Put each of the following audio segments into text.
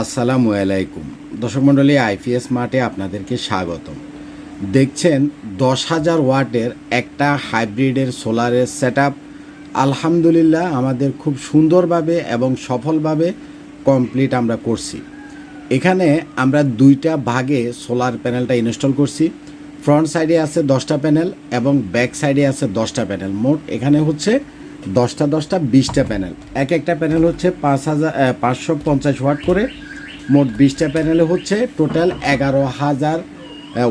আসসালামু আলাইকুম। দর্শক মণ্ডলী, আইপিএস মার্টে আপনাদেরকে স্বাগতম। দেখছেন, দশ হাজার ওয়াটের একটা হাইব্রিডের সোলারের সেট আলহামদুলিল্লাহ, আমাদের খুব সুন্দরভাবে এবং সফলভাবে কমপ্লিট আমরা করছি। এখানে আমরা দুইটা ভাগে সোলার প্যানেলটা ইনস্টল করছি। ফ্রন্ট সাইডে আছে দশটা প্যানেল এবং ব্যাক সাইডে আছে দশটা প্যানেল। মোট এখানে হচ্ছে দশটা দশটা, বিশটা প্যানেল। এক একটা প্যানেল হচ্ছে পাঁচ হাজার পাঁচশো পঞ্চাশ ওয়াট করে। মোট বিশটা প্যানেলে হচ্ছে টোটাল এগারো হাজার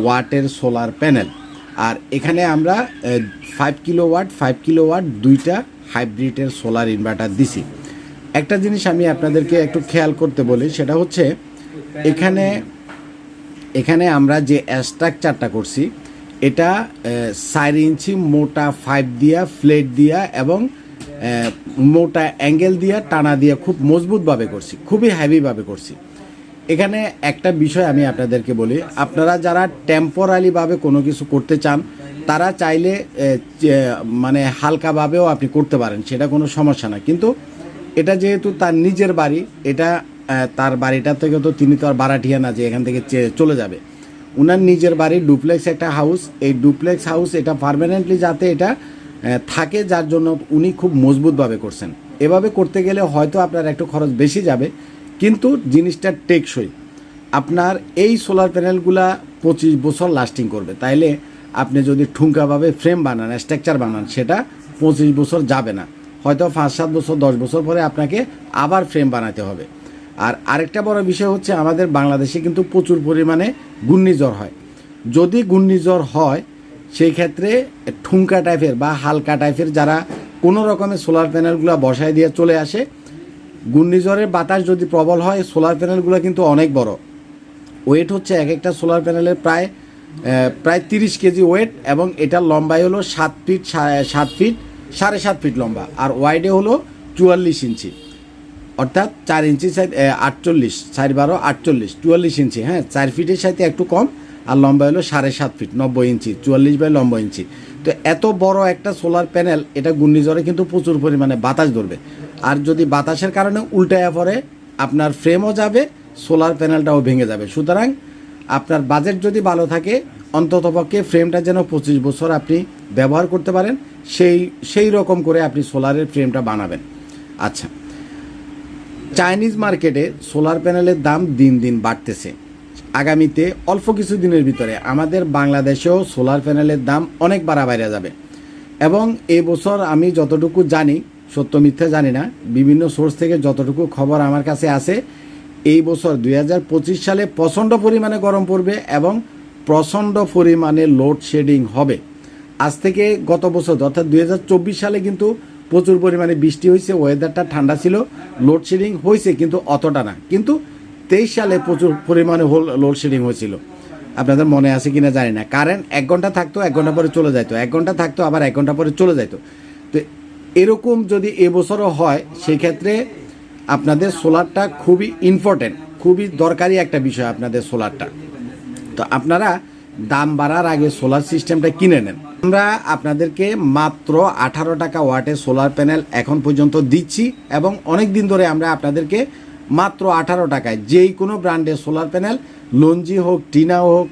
ওয়াটের সোলার প্যানেল। আর এখানে আমরা five kilowatt five kilowatt দুইটা হাইব্রিডের সোলার ইনভার্টার দিছি। একটা জিনিস আমি আপনাদেরকে একটু খেয়াল করতে বলি, সেটা হচ্ছে এখানে এখানে আমরা যে স্ট্রাকচারটা করছি, এটা চার ইঞ্চি মোটা ফাইভ দিয়া ফ্লেট দিয়া এবং মোটা অ্যাঙ্গেল দিয়ে, টানা দিয়ে খুব মজবুতভাবে করছি, খুবই হ্যাভিভাবে করছি। এখানে একটা বিষয় আমি আপনাদেরকে বলি, আপনারা যারা টেম্পোরারিভাবে কোনো কিছু করতে চান, তারা চাইলে মানে হালকাভাবেও আপনি করতে পারেন, সেটা কোনো সমস্যা না কিন্তু এটা যেহেতু তার নিজের বাড়ি, এটা তার বাড়িটা থেকে তো তিনি তো আর বারাটিয়া না, যে এখান থেকে চলে যাবে। উনার নিজের বাড়ি ডুপ্লেক্স একটা হাউস এই ডুপ্লেক্স হাউস এটা পারমানেন্টলি যাতে এটা থাকে যার জন্য উনি খুব মজবুতভাবে করছেন। এভাবে করতে গেলে হয়তো আপনার একটু খরচ বেশি যাবে, কিন্তু জিনিসটা টেকসই। আপনার এই সোলার প্যানেলগুলা পঁচিশ বছর লাস্টিং করবে। তাইলে আপনি যদি ঠুঙ্কাভাবে ফ্রেম বানান স্ট্রাকচার বানান, সেটা পঁচিশ বছর যাবে না। হয়তো পাঁচ সাত বছর, দশ বছর পরে আপনাকে আবার ফ্রেম বানাতে হবে। আর আরেকটা বড় বিষয় হচ্ছে, আমাদের বাংলাদেশে কিন্তু প্রচুর পরিমাণে ঘূর্ণিঝড় হয়। যদি ঘূর্ণিঝড় হয় সেই ক্ষেত্রে ঠুঙ্কা টাইপের বা হালকা টাইপের যারা কোনো রকমের সোলার প্যানেলগুলো বসায় দিয়ে চলে আসে, ঘূর্ণিঝড়ের বাতাস যদি প্রবল হয় সোলার প্যানেলগুলো কিন্তু অনেক বড়। ওয়েট হচ্ছে এক একটা সোলার প্যানেলের প্রায় প্রায় তিরিশ কেজি ওয়েট এবং এটার লম্বাই হলো সাত ফিট সাত ফিট সাড়ে সাত ফিট লম্বা আর ওয়াইডে হলো চুয়াল্লিশ ইঞ্চি। অর্থাৎ চার ইঞ্চি সাইড আটচল্লিশ, চার বারো আটচল্লিশ, চুয়াল্লিশ ইঞ্চি হ্যাঁ চার ফিটের সাথে একটু কম। আর লম্বা হলো সাড়ে সাত ফিট নব্বই ইঞ্চি চুয়াল্লিশ বাই লম্বা ইঞ্চি তো এত বড় একটা সোলার প্যানেল এটা ঘূর্ণিঝড়ে কিন্তু প্রচুর পরিমাণে বাতাস ধরবে। আর যদি বাতাসের কারণে উল্টায়া পড়ে, আপনার ফ্রেমও যাবে সোলার প্যানেলটাও ভেঙে যাবে। সুতরাং আপনার বাজেট যদি ভালো থাকে অন্ততপক্ষে ফ্রেমটা যেন পঁচিশ বছর আপনি ব্যবহার করতে পারেন, সেই সেই রকম করে আপনি সোলারের ফ্রেমটা বানাবেন। আচ্ছা চাইনিজ মার্কেটে সোলার প্যানেলের দাম দিন দিন বাড়তেছে। আগামীতে অল্প কিছু দিনের ভিতরে আমাদের বাংলাদেশেও সোলার প্যানেলের দাম অনেক বাড়া বাইরে যাবে। এবং এই বছর আমি যতটুকু জানি, সত্য মিথ্যা জানি না, বিভিন্ন সোর্স থেকে যতটুকু খবর আমার কাছে আছে, এই বছর দুই হাজার পঁচিশ সালে প্রচণ্ড পরিমাণে গরম পড়বে এবং প্রচণ্ড পরিমাণে লোডশেডিং হবে। আজ থেকে গত বছর, অর্থাৎ দুই হাজার চব্বিশ সালে কিন্তু প্রচুর পরিমাণে বৃষ্টি হয়েছে ওয়েদারটা ঠান্ডা ছিল লোডশেডিং হয়েছে কিন্তু অতটা না। কিন্তু তেইশ সালে প্রচুর পরিমাণে হোল লোডশেডিং হয়েছিল। আপনাদের মনে আছে কিনা জানি না। কারেন্ট এক ঘণ্টা থাকতো, এক ঘণ্টা পরে চলে যাইতো। এক ঘণ্টা থাকতো, আবার এক ঘণ্টা পরে চলে যাইতো। তো এরকম যদি এবছরও হয়, সেক্ষেত্রে আপনাদের সোলারটা খুবই ইম্পর্টেন্ট খুবই দরকারি একটা বিষয় আপনাদের সোলারটা। তো আপনারা দাম বাড়ার আগে সোলার সিস্টেমটা কিনে নেন। আমরা আপনাদেরকে মাত্র আঠারো টাকা ওয়াটের সোলার প্যানেল এখন পর্যন্ত দিচ্ছি এবং অনেক দিন ধরে আমরা আপনাদেরকে মাত্র আঠারো টাকায়। যেই কোনো ব্র্যান্ডের সোলার প্যানেল, লঞ্জি হোক, টিনা হোক,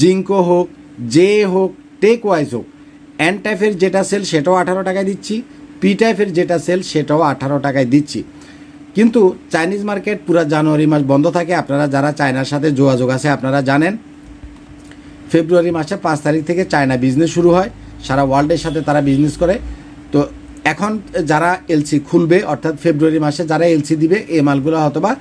জিঙ্কো হোক, জে হোক টেক ওয়াইজ হোক এন টাইপের যেটা সেল সেটাও আঠারো টাকায় দিচ্ছি পি টাইপের যেটা সেল সেটাও আঠারো টাকায় দিচ্ছি। কিন্তু চাইনিজ মার্কেট পুরো জানুয়ারি মাস বন্ধ থাকে, আপনারা যারা চায়নার সাথে যোগাযোগ আছে, আপনারা জানেন। ফেব্রুয়ারি মাসে পাঁচ তারিখ থেকে চায়না বিজনেস শুরু হয়, সারা ওয়ার্ল্ডের সাথে তারা বিজনেস করে। তো এখন যারা এলসি খুলবে, অর্থাৎ ফেব্রুয়ারি মাসে যারা এলসি দিবে, এই মালগুলো হয়তোবা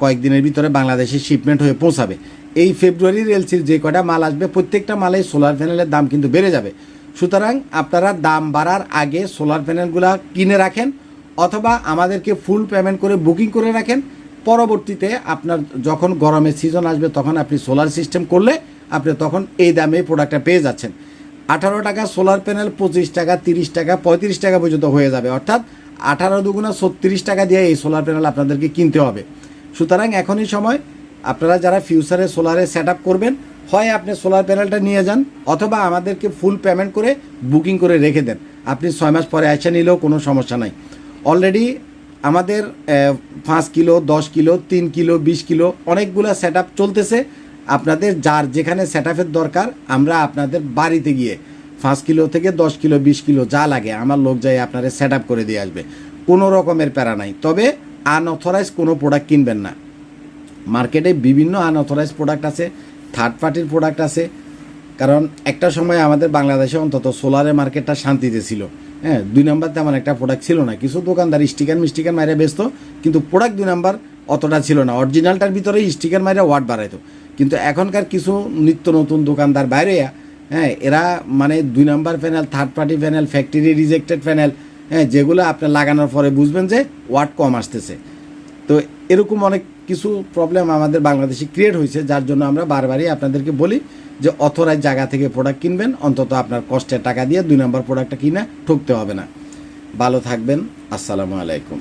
কয়েকদিনের ভিতরে বাংলাদেশে শিপমেন্ট হয়ে পৌঁছাবে। এই ফেব্রুয়ারির এলসির যে কটা মাল আসবে, প্রত্যেকটা মালে সোলার প্যানেলের দাম কিন্তু বেড়ে যাবে। সুতরাং আপনারা দাম বাড়ার আগে সোলার প্যানেলগুলো কিনে রাখেন, অথবা আমাদেরকে ফুল পেমেন্ট করে বুকিং করে রাখেন। পরবর্তীতে আপনার যখন গরমের সিজন আসবে, তখন আপনি সোলার সিস্টেম করলে, আপনি তখন এই দামে প্রোডাক্টটা পেয়ে যাচ্ছেন। আঠারো টাকা সোলার প্যানেল পঁচিশ টাকা, তিরিশ টাকা, পঁয়ত্রিশ টাকা পর্যন্ত হয়ে যাবে। অর্থাৎ আঠারো দুগুণা ছত্রিশ টাকা দিয়ে এই সোলার প্যানেল আপনাদেরকে কিনতে হবে। সুতরাং এখনই সময়, আপনারা যারা ফিউচারে সোলারে সেট করবেন, হয় আপনি সোলার প্যানেলটা নিয়ে যান, অথবা আমাদেরকে ফুল পেমেন্ট করে বুকিং করে রেখে দেন। আপনি ছয় মাস পরে এসে নিলেও কোনো সমস্যা নাই। অলরেডি আমাদের পাঁচ কিলো, দশ কিলো, তিন কিলো, বিশ কিলো অনেকগুলো সেট চলতেছে। আপনাদের যার যেখানে সেট দরকার, আমরা আপনাদের বাড়িতে গিয়ে পাঁচ কিলো থেকে দশ কিলো, বিশ কিলো যা লাগে, আমার লোক যাই আপনারা সেট করে দিয়ে আসবে। কোনো রকমের প্যারা নাই। তবে আনঅথরাইজ কোনো প্রোডাক্ট কিনবেন না। মার্কেটে বিভিন্ন আনঅথরাইজ প্রোডাক্ট আছে থার্ড পার্টির প্রোডাক্ট আছে। কারণ একটা সময় আমাদের বাংলাদেশে অন্তত সোলারের মার্কেটটা শান্তিতে ছিল। হ্যাঁ দুই নাম্বার তেমন একটা প্রোডাক্ট ছিল না। কিছু দোকানদার স্টিকার মিস্টিকার মাইরে বেচতো কিন্তু প্রোডাক্ট দুই নাম্বার অতটা ছিল না। অরিজিনালটার ভিতরে স্টিকার মাইরে ওয়ার্ড বাড়াইতো কিন্তু এখনকার কিছু নিত্য নতুন দোকানদার বাইরে হ্যাঁ এরা মানে দুই number panel third party panel factory rejected panel হ্যাঁ যেগুলো আপনি লাগানোর পরে বুঝবেন যে ওয়াট কম আসতেছে। তো এরকম অনেক কিছু প্রবলেম আমাদের বাংলাদেশে ক্রিয়েট হয়েছে, যার জন্য আমরা বারবারই আপনাদেরকে বলি যে অথরাইজ জায়গা থেকে প্রোডাক্ট কিনবেন, অন্তত আপনার কষ্টের টাকা দিয়ে দুই নম্বর প্রোডাক্টটা কিনে ঠকতে হবে না। ভালো থাকবেন, আসসালামু আলাইকুম।